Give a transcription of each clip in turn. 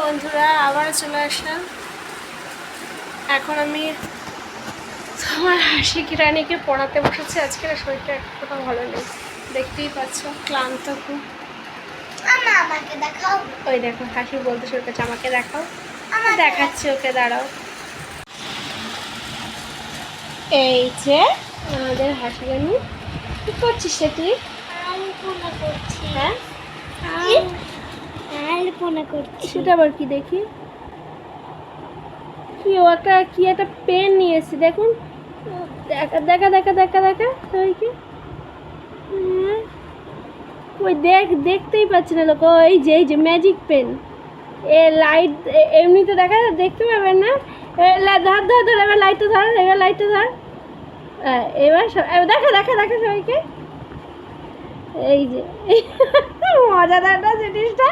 বন্ধুরা আবার চলে আসলাম। এখন আমি আমার হাসি কিরানিকে পড়াতে বসেছি। আজকে শরীরটা একটুটা ভালো নেই। দেখতেই পাচ্ছ ক্লান্ত খুব। আমাকে দেখাও। ওই দেখো হাসি বলতে শুরু করছে আমাকে দেখাও। দেখাচ্ছি ওকে দাঁড়াও। এই যে আমাদের হাসি রানি কি করছিস রে তুই? করছি। হ্যাঁ? আলপনা করছি। সেটা আবার কি দেখি? কি, ও একটা কি একটা পেন নিয়ে এসেছি দেখুন। দেখা দেখা দেখা দেখা দেখা সবাইকে হুম। ওই দেখ, দেখতেই পাচ্ছি না লোক এই যে এই যে ম্যাজিক পেন এ লাইট এমনিতে দেখা, দেখতে পাবেন না। ধর ধর ধর, এবার লাইটটা ধর, এবার লাইটটা ধর। এবার সব- দেখা দেখা দেখা, সবাইকে। এই যে। মজাদার না জিনিসটা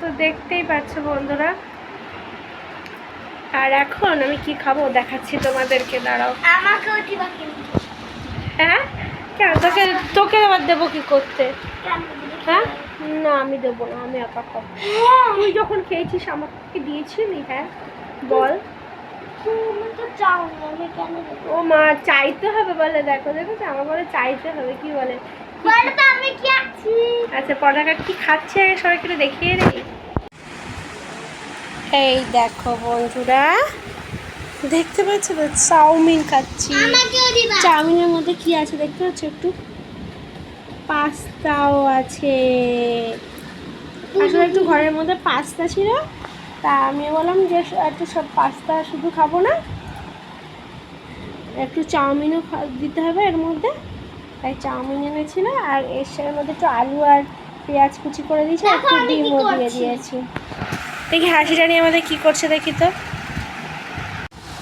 তো দেখতেই পাচ্ছ বন্ধুরা। আর এখন আমি কি খাব দেখাচ্ছি তোমাদেরকে দাঁড়াও। আমাকেও দিবা হ্যাঁ? কেন? তোকে তোকে আবার দেবো কি করতে? হ্যাঁ? না আমি দেবো না আমি একা খাব। হ্যাঁ তুই যখন খেয়েছিস আমাকে দিয়েছিলি হ্যাঁ? বল। তুমি তো চাও আমি কেন দেবো? ও মা চাইতে হবে বলে দেখো দেখো আমার বলে চাইতে হবে কি বলে? বলো তো আমি কি আছি? আচ্ছা পটাকা কি খাচ্ছে? সবাইকে দেখিয়ে দিই এই দেখো বন্ধুরা দেখতে পাচ্ছ তো? চাউমিন খাচ্ছি। চাউমিনের মধ্যে কি আছে দেখতে পাচ্ছ একটু? পাস্তাও আছে। আসলে একটু ঘরের মধ্যে পাস্তা ছিল। তা আমি বললাম যে একটু সব পাস্তা শুধু খাব না। একটু চাউমিনও দিতে হবে এর মধ্যে। তাই চাউমিন এনেছিল আর এর সাথে মধ্যে একটু আলু আর পেঁয়াজ কুচি করে দিয়েছি একটু ডিমও দিয়ে দিয়েছি। দেখি হাসি নিয়ে আমাদের কি করছে দেখি তো।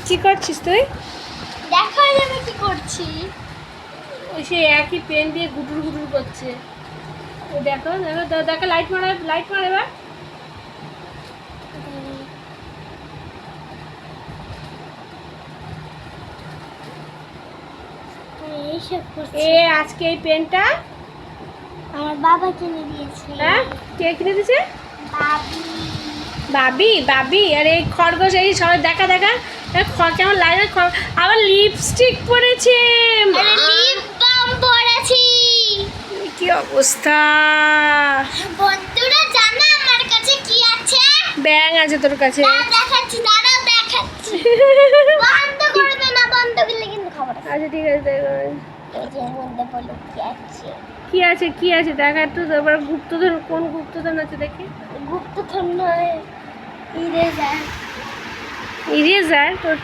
কি করছিস তুই? দেখো আমি কি করছি? ওই সেই একই পেন দিয়ে গুটুর গুটুর করছে। দেখো দেখো দেখো লাইট মারা লাইট মারা এবার। এ আজকে এই পেনটা? আমার বাবা কিনে দিয়েছে। হ্যাঁ? কে কিনে দিছে বাবি বাবি বাবি আর এই খরগোশ এই সবাই দেখা দেখা। কেমন লাগে? আবার লিপস্টিক পরেছে। কি অবস্থা? বন্ধুরা জানো আমার কাছে কি আছে? ব্যাং আছে তোর কাছে। দেখাচ্ছি দাঁড়াও দেখাচ্ছি। বন্ধ করবে না বন্ধ করলে কিন্তু খবর আছে আচ্ছা ঠিক আছে দেখো। কি আছে? কি আছে দেখা একটু এবার গুপ্তধন কোন গুপ্তধন আছে দেখি? গুপ্তধন নয় ইরেজার ইরেজার তোর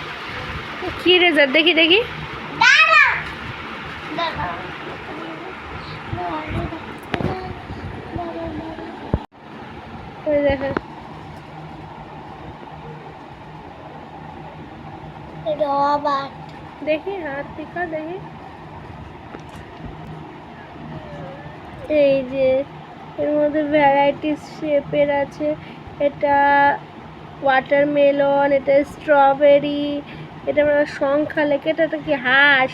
কি রেজার দেখি দেখি। দাঁড়াও ওই দেখি হাত টিকা দেখি। এই যে এর মধ্যে ভ্যারাইটিস শেপের আছে। এটা ওয়াটারমেলন এটা স্ট্রবেরি এটা আমার সংখ্যা লেখা এটা একটা কি হাঁস?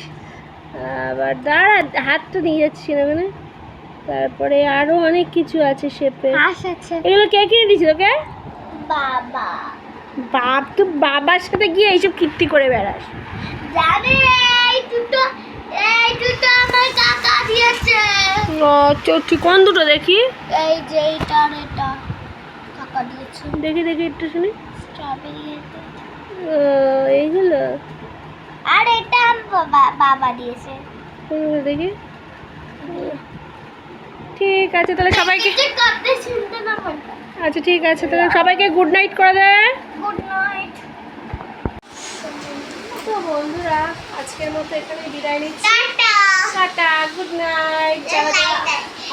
আবার দাঁড়া হাতটা নিয়ে যাচ্ছি না মানে তারপরে আরও অনেক কিছু আছে শেপের হাঁস আছে। এগুলো কে কিনে দিয়েছিল তোকে বাবা। বাপ তো বাবার সাথে গিয়ে এইসব কীর্তি করে বেড়াস। জানে ও চটি কোন দুটো দেখি? এই যে এইটা আর এটা। কাকা দিয়েছে। দেখি দেখি একটু শুনি। স্ট্রবেরি ও, এইগুলো আর এটা বাবা দিয়েছে। দেখি? ঠিক আছে তাহলে সবাইকে আচ্ছা ঠিক আছে তাহলে সবাইকে গুড নাইট করে দে। গুড নাইট তো বন্ধুরা আজকের মতো এখানে বিদায় নিচ্ছি। টাটা গুড নাইট যারা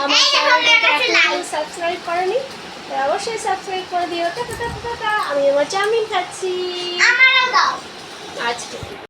আমার চ্যানেলটাকে এখনও সাবস্ক্রাইব করেনি অবশ্যই সাবস্ক্রাইব করে দিও। টাটা টাটা টাটা আমি আমার চাউমিন খাচ্ছি। আজকে।